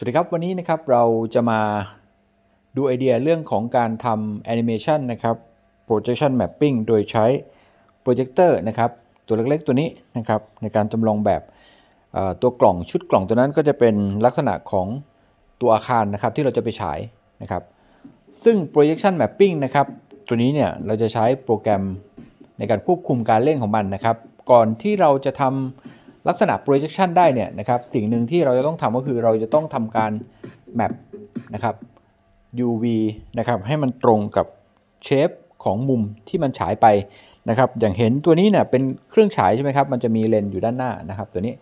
สวัสดีครับ วันนี้นะครับเราจะมาดูไอเดียเรื่องของการทำแอนิเมชันนะครับ projection mapping โดยใช้โปรเจคเตอร์นะครับตัวเล็กๆตัวนี้นะครับในการจำลองแบบตัวกล่องชุดกล่องตัวนั้นก็จะเป็นลักษณะของตัวอาคารนะครับที่เราจะไปฉายนะครับ ซึ่ง projection mapping นะครับตัวนี้เนี่ยเราจะใช้โปรแกรมในการควบคุมการเล่นของมันนะครับ ก่อนที่เราจะทำ ลักษณะ projection ได้เนี่ยนะครับสิ่งหนึ่งที่เราจะต้องทำก็คือเราจะต้องทำการ map นะครับ UV นะครับให้มันตรงกับเชฟของมุมที่มันฉายไปนะครับอย่างเห็นตัวนี้เนี่ยเป็นเครื่องฉายใช่ไหมครับมันจะมีเลนส์อยู่ด้านหน้านะครับตัวนี้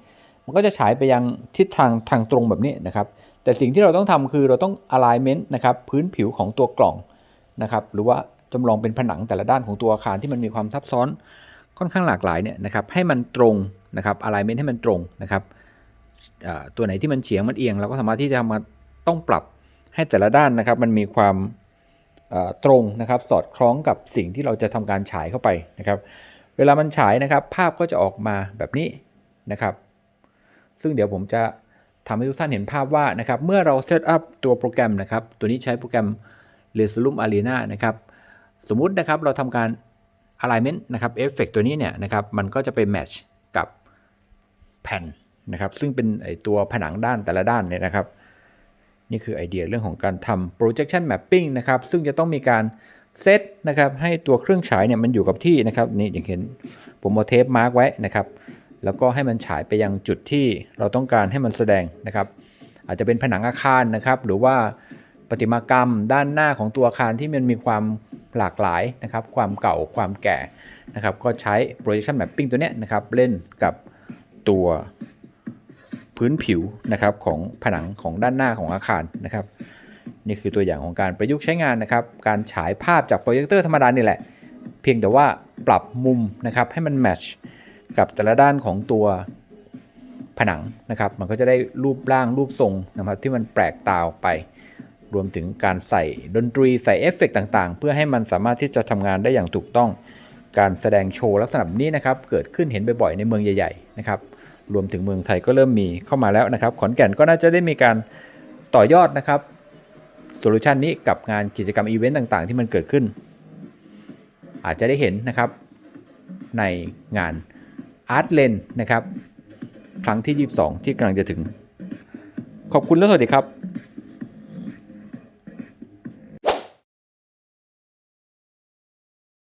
มันก็จะฉายไปยังทิศทางทางตรงแบบนี้นะครับแต่สิ่งที่เราต้องทำคือเราต้อง alignment นะครับพื้นผิวของตัวกล่องนะครับหรือว่าจำลองเป็นผนังแต่ละด้านของตัวอาคารที่มันมีความซับซ้อน ค่อนข้างหลากหลายเนี่ยนะครับให้มันตรงนะครับ alignment ให้มันตรงนะครับตัวไหนที่มันเฉียงมันเอียงเราก็สามารถที่จะมาต้องปรับให้แต่ละด้านนะครับ มันมีความตรงนะครับ สอดคล้องกับสิ่งที่เราจะทำการฉายเข้าไปนะครับ เวลามันฉายนะครับ ภาพก็จะออกมาแบบนี้นะครับ ซึ่งเดี๋ยวผมจะทำให้ทุกท่านเห็นภาพว่านะครับ เมื่อเราเซตอัพตัวโปรแกรมนะครับ ตัวนี้ใช้โปรแกรม Resolume Arena นะครับ สมมุตินะครับเราทำการ alignment นะครับ effect ตัวนี้เนี่ยนะครับมันก็จะไป match กับแผ่นนะครับ ซึ่งเป็นไอตัวผนังด้านแต่ละด้านเนี่ยนะครับ นี่คือไอเดียเรื่องของการทำ projection mapping นะครับ ซึ่งจะต้องมีการเซตนะครับให้ตัวเครื่องฉายเนี่ยมันอยู่กับที่นะครับนี่อย่างเห็นผมเอาเทปมาร์กไว้นะครับ แล้วก็ให้มันฉายไปยังจุดที่เราต้องการให้มันแสดงนะครับ อาจจะเป็นผนังอาคารนะครับ หรือว่าประติมากรรมด้านหน้าของตัวอาคารที่มันมีความ หลากหลายนะครับความเก่าความแก่นะครับก็ใช้ projection mapping ตัวเนี้ยนะครับเล่นกับตัวพื้นผิวนะครับของผนังของด้านหน้าของอาคารนะครับนี่คือตัวอย่างของการประยุกต์ใช้งานนะครับการฉายภาพจากโปรเจคเตอร์ธรรมดานี่แหละ เพียงแต่ว่าปรับมุมนะครับให้มันแมชกับแต่ละด้านของตัวผนังนะครับมันก็จะได้รูปร่างรูปทรงนะครับที่มันแปลกตาออกไป รวมถึงการใส่ดนตรีใส่เอฟเฟกต์ต่างๆ เพื่อให้มันสามารถที่จะทำงานได้อย่างถูกต้อง การแสดงโชว์ลักษณะนี้นะครับเกิดขึ้นเห็นบ่อยๆในเมืองใหญ่ๆนะครับรวมถึงเมืองไทยก็เริ่มมีเข้ามาแล้วนะครับ ขอนแก่นก็น่าจะได้มีการต่อยอดนะครับโซลูชันนี้กับงานกิจกรรมอีเวนต์ต่างๆ ที่มันเกิดขึ้น อาจจะได้เห็นนะครับในงาน Art l e n นะครับ ครั้งที่ 22 ที่กำลังจะถึง ขอบคุณและสวัสดีครับ